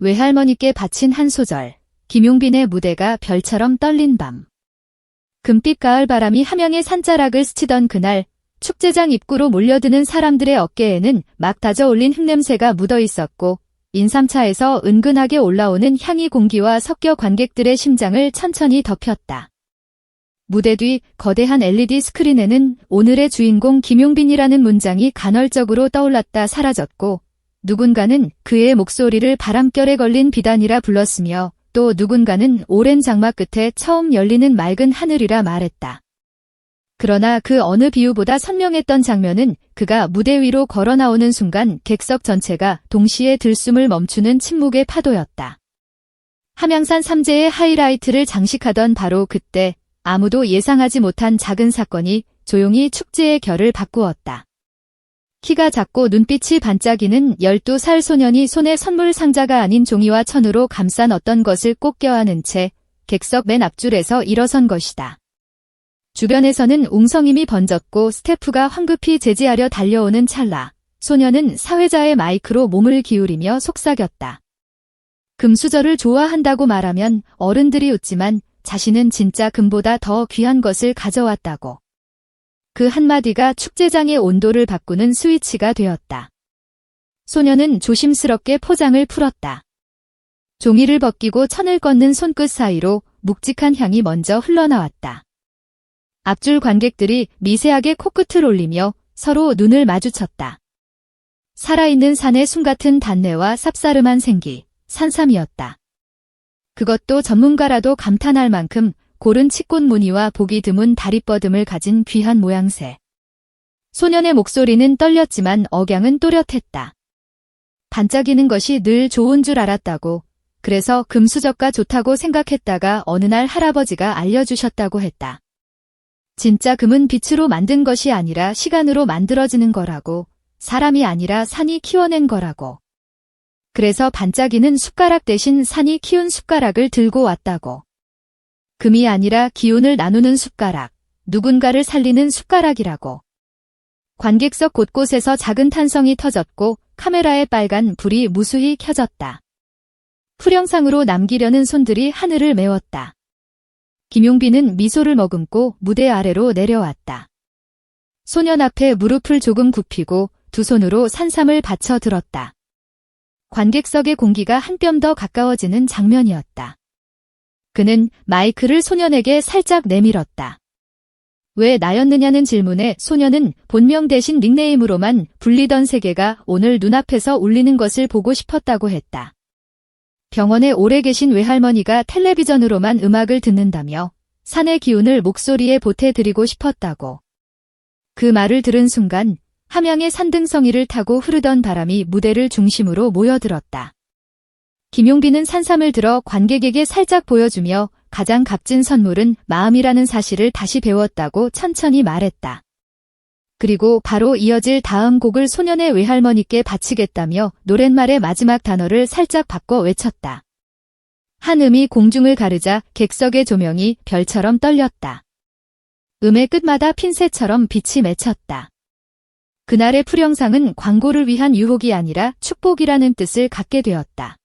외할머니께 바친 한 소절. 김용빈의 무대가 별처럼 떨린 밤. 금빛 가을 바람이 함양의 산자락을 스치던 그날 축제장 입구로 몰려드는 사람들의 어깨에는 막 다져올린 흙냄새가 묻어 있었고 인삼차에서 은근하게 올라오는 향이 공기와 섞여 관객들의 심장을 천천히 덮였다. 무대 뒤 거대한 LED 스크린에는 오늘의 주인공 김용빈이라는 문장이 간헐적으로 떠올랐다 사라졌고 누군가는 그의 목소리를 바람결에 걸린 비단이라 불렀으며 또 누군가는 오랜 장막 끝에 처음 열리는 맑은 하늘이라 말했다. 그러나 그 어느 비유보다 선명했던 장면은 그가 무대 위로 걸어 나오는 순간 객석 전체가 동시에 들숨을 멈추는 침묵의 파도였다. 함양산 삼재의 하이라이트를 장식하던 바로 그때 아무도 예상하지 못한 작은 사건이 조용히 축제의 결을 바꾸었다. 키가 작고 눈빛이 반짝이는 12살 소년이 손에 선물 상자가 아닌 종이와 천으로 감싼 어떤 것을 꼭 껴안은 채 객석 맨 앞줄에서 일어선 것이다. 주변에서는 웅성임이 번졌고 스태프가 황급히 제지하려 달려오는 찰나 소년은 사회자의 마이크로 몸을 기울이며 속삭였다. 금수저를 좋아한다고 말하면 어른들이 웃지만 자신은 진짜 금보다 더 귀한 것을 가져왔다고. 그 한마디가 축제장의 온도를 바꾸는 스위치가 되었다. 소녀는 조심스럽게 포장을 풀었다. 종이를 벗기고 천을 걷는 손끝 사이로 묵직한 향이 먼저 흘러나왔다. 앞줄 관객들이 미세하게 코끝을 올리며 서로 눈을 마주쳤다. 살아있는 산의 숨같은 단내와 쌉싸름한 생기, 산삼이었다. 그것도 전문가라도 감탄할 만큼 고른 치꽃 무늬와 보기 드문 다리뻗음을 가진 귀한 모양새. 소년의 목소리는 떨렸지만 억양은 또렷했다. 반짝이는 것이 늘 좋은 줄 알았다고. 그래서 금수저가 좋다고 생각했다가 어느 날 할아버지가 알려주셨다고 했다. 진짜 금은 빛으로 만든 것이 아니라 시간으로 만들어지는 거라고. 사람이 아니라 산이 키워낸 거라고. 그래서 반짝이는 숟가락 대신 산이 키운 숟가락을 들고 왔다고. 금이 아니라 기운을 나누는 숟가락, 누군가를 살리는 숟가락이라고. 관객석 곳곳에서 작은 탄성이 터졌고 카메라의 빨간 불이 무수히 켜졌다. 풀영상으로 남기려는 손들이 하늘을 메웠다. 김용빈은 미소를 머금고 무대 아래로 내려왔다. 소년 앞에 무릎을 조금 굽히고 두 손으로 산삼을 받쳐 들었다. 관객석의 공기가 한 뼘 더 가까워지는 장면이었다. 그는 마이크를 소년에게 살짝 내밀었다. 왜 나였느냐는 질문에 소년은 본명 대신 닉네임으로만 불리던 세계가 오늘 눈앞에서 울리는 것을 보고 싶었다고 했다. 병원에 오래 계신 외할머니가 텔레비전으로만 음악을 듣는다며 산의 기운을 목소리에 보태드리고 싶었다고. 그 말을 들은 순간 함양의 산등성이를 타고 흐르던 바람이 무대를 중심으로 모여들었다. 김용빈은 산삼을 들어 관객에게 살짝 보여주며 가장 값진 선물은 마음이라는 사실을 다시 배웠다고 천천히 말했다. 그리고 바로 이어질 다음 곡을 소년의 외할머니께 바치겠다며 노랫말의 마지막 단어를 살짝 바꿔 외쳤다. 한 음이 공중을 가르자 객석의 조명이 별처럼 떨렸다. 음의 끝마다 핀셋처럼 빛이 맺혔다. 그날의 풀영상은 광고를 위한 유혹이 아니라 축복이라는 뜻을 갖게 되었다.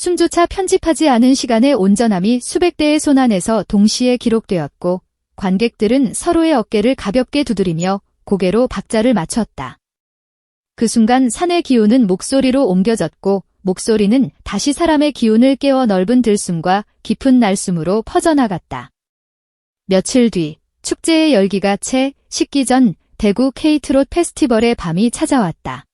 숨조차 편집하지 않은 시간의 온전함이 수백 대의 손 안에서 동시에 기록되었고 관객들은 서로의 어깨를 가볍게 두드리며 고개로 박자를 맞췄다. 그 순간 산의 기운은 목소리로 옮겨졌고 목소리는 다시 사람의 기운을 깨워 넓은 들숨과 깊은 날숨으로 퍼져나갔다. 며칠 뒤 축제의 열기가 채 식기 전 대구 케이트롯 페스티벌의 밤이 찾아왔다.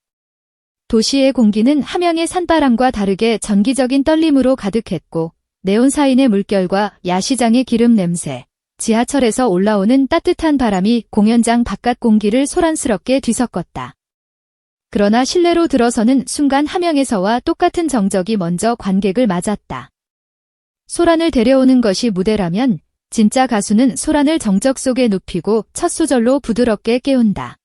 도시의 공기는 함양의 산바람과 다르게 전기적인 떨림으로 가득했고 네온사인의 물결과 야시장의 기름 냄새, 지하철에서 올라오는 따뜻한 바람이 공연장 바깥 공기를 소란스럽게 뒤섞었다. 그러나 실내로 들어서는 순간 함양에서와 똑같은 정적이 먼저 관객을 맞았다. 소란을 데려오는 것이 무대라면 진짜 가수는 소란을 정적 속에 눕히고 첫 소절로 부드럽게 깨운다.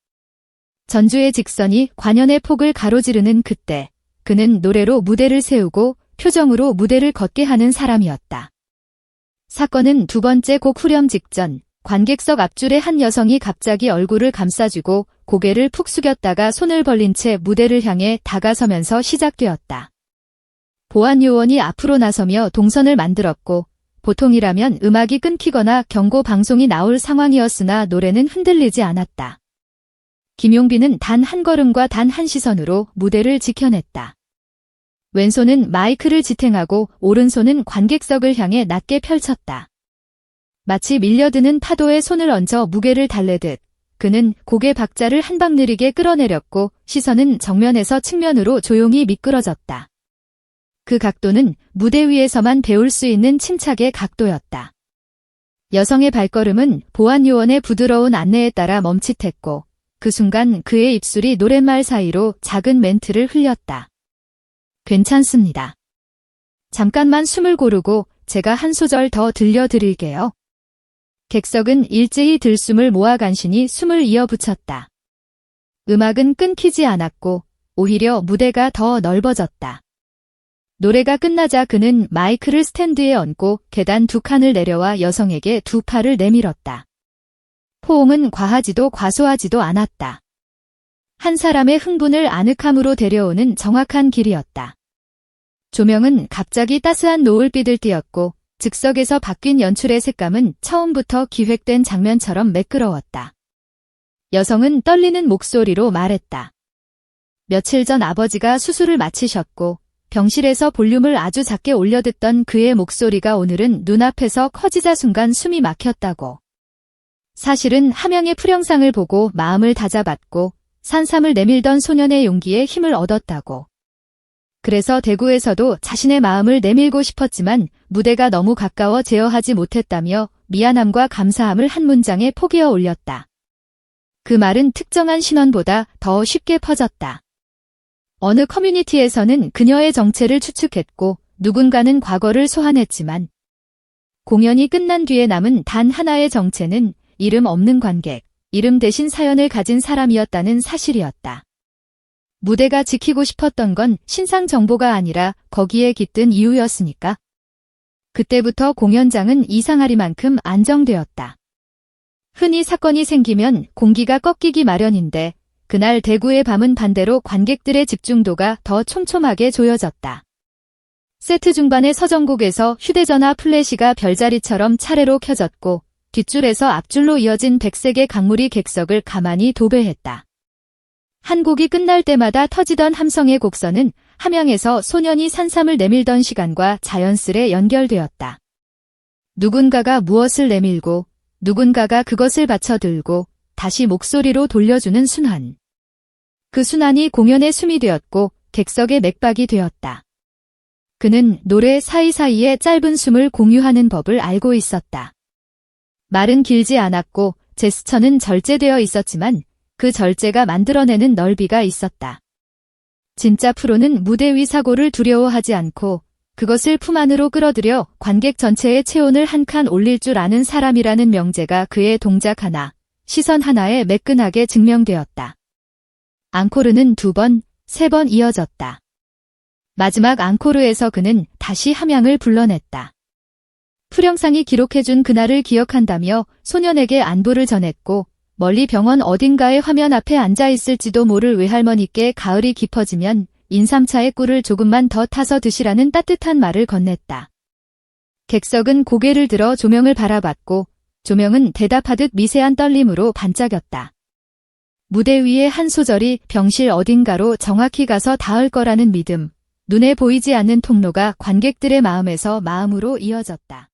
전주의 직선이 관현의 폭을 가로지르는 그때 그는 노래로 무대를 세우고 표정으로 무대를 걷게 하는 사람이었다. 사건은 두 번째 곡 후렴 직전 관객석 앞줄의 한 여성이 갑자기 얼굴을 감싸주고 고개를 푹 숙였다가 손을 벌린 채 무대를 향해 다가서면서 시작되었다. 보안 요원이 앞으로 나서며 동선을 만들었고 보통이라면 음악이 끊기거나 경고 방송이 나올 상황이었으나 노래는 흔들리지 않았다. 김용빈은 단 한 걸음과 단 한 시선으로 무대를 지켜냈다. 왼손은 마이크를 지탱하고 오른손은 관객석을 향해 낮게 펼쳤다. 마치 밀려드는 파도에 손을 얹어 무게를 달래듯 그는 고개 박자를 한방 느리게 끌어내렸고 시선은 정면에서 측면으로 조용히 미끄러졌다. 그 각도는 무대 위에서만 배울 수 있는 침착의 각도였다. 여성의 발걸음은 보안 요원의 부드러운 안내에 따라 멈칫했고 그 순간 그의 입술이 노랫말 사이로 작은 멘트를 흘렸다. 괜찮습니다. 잠깐만 숨을 고르고 제가 한 소절 더 들려드릴게요. 객석은 일제히 들숨을 모아 간신히 숨을 이어붙였다. 음악은 끊기지 않았고 오히려 무대가 더 넓어졌다. 노래가 끝나자 그는 마이크를 스탠드에 얹고 계단 두 칸을 내려와 여성에게 두 팔을 내밀었다. 포옹은 과하지도 과소하지도 않았다. 한 사람의 흥분을 아늑함으로 데려오는 정확한 길이었다. 조명은 갑자기 따스한 노을빛을 띄었고 즉석에서 바뀐 연출의 색감은 처음부터 기획된 장면처럼 매끄러웠다. 여성은 떨리는 목소리로 말했다. 며칠 전 아버지가 수술을 마치셨고 병실에서 볼륨을 아주 작게 올려 듣던 그의 목소리가 오늘은 눈앞에서 커지자 순간 숨이 막혔다고. 사실은 함영의 풀영상을 보고 마음을 다잡았고 산삼을 내밀던 소년의 용기에 힘을 얻었다고. 그래서 대구에서도 자신의 마음을 내밀고 싶었지만 무대가 너무 가까워 제어하지 못했다며 미안함과 감사함을 한 문장에 포개어 올렸다. 그 말은 특정한 신원보다 더 쉽게 퍼졌다. 어느 커뮤니티에서는 그녀의 정체를 추측했고 누군가는 과거를 소환했지만 공연이 끝난 뒤에 남은 단 하나의 정체는 이름 없는 관객, 이름 대신 사연을 가진 사람이었다는 사실이었다. 무대가 지키고 싶었던 건 신상 정보가 아니라 거기에 깃든 이유였으니까. 그때부터 공연장은 이상하리만큼 안정되었다. 흔히 사건이 생기면 공기가 꺾이기 마련인데 그날 대구의 밤은 반대로 관객들의 집중도가 더 촘촘하게 조여졌다. 세트 중반의 서정곡에서 휴대전화 플래시가 별자리처럼 차례로 켜졌고 뒷줄에서 앞줄로 이어진 백색의 강물이 객석을 가만히 도배했다. 한 곡이 끝날 때마다 터지던 함성의 곡선은 함양에서 소년이 산삼을 내밀던 시간과 자연스레 연결되었다. 누군가가 무엇을 내밀고 누군가가 그것을 받쳐 들고 다시 목소리로 돌려주는 순환. 그 순환이 공연의 숨이 되었고 객석의 맥박이 되었다. 그는 노래 사이사이에 짧은 숨을 공유하는 법을 알고 있었다. 말은 길지 않았고 제스처는 절제되어 있었지만 그 절제가 만들어내는 넓이가 있었다. 진짜 프로는 무대 위 사고를 두려워하지 않고 그것을 품 안으로 끌어들여 관객 전체의 체온을 한 칸 올릴 줄 아는 사람이라는 명제가 그의 동작 하나, 시선 하나에 매끈하게 증명되었다. 앙코르는 두 번, 세 번 이어졌다. 마지막 앙코르에서 그는 다시 함양을 불러냈다. 풀영상이 기록해준 그날을 기억한다며 소년에게 안부를 전했고 멀리 병원 어딘가의 화면 앞에 앉아 있을지도 모를 외할머니께 가을이 깊어지면 인삼차의 꿀을 조금만 더 타서 드시라는 따뜻한 말을 건넸다. 객석은 고개를 들어 조명을 바라봤고 조명은 대답하듯 미세한 떨림으로 반짝였다. 무대 위의 한 소절이 병실 어딘가로 정확히 가서 닿을 거라는 믿음, 눈에 보이지 않는 통로가 관객들의 마음에서 마음으로 이어졌다.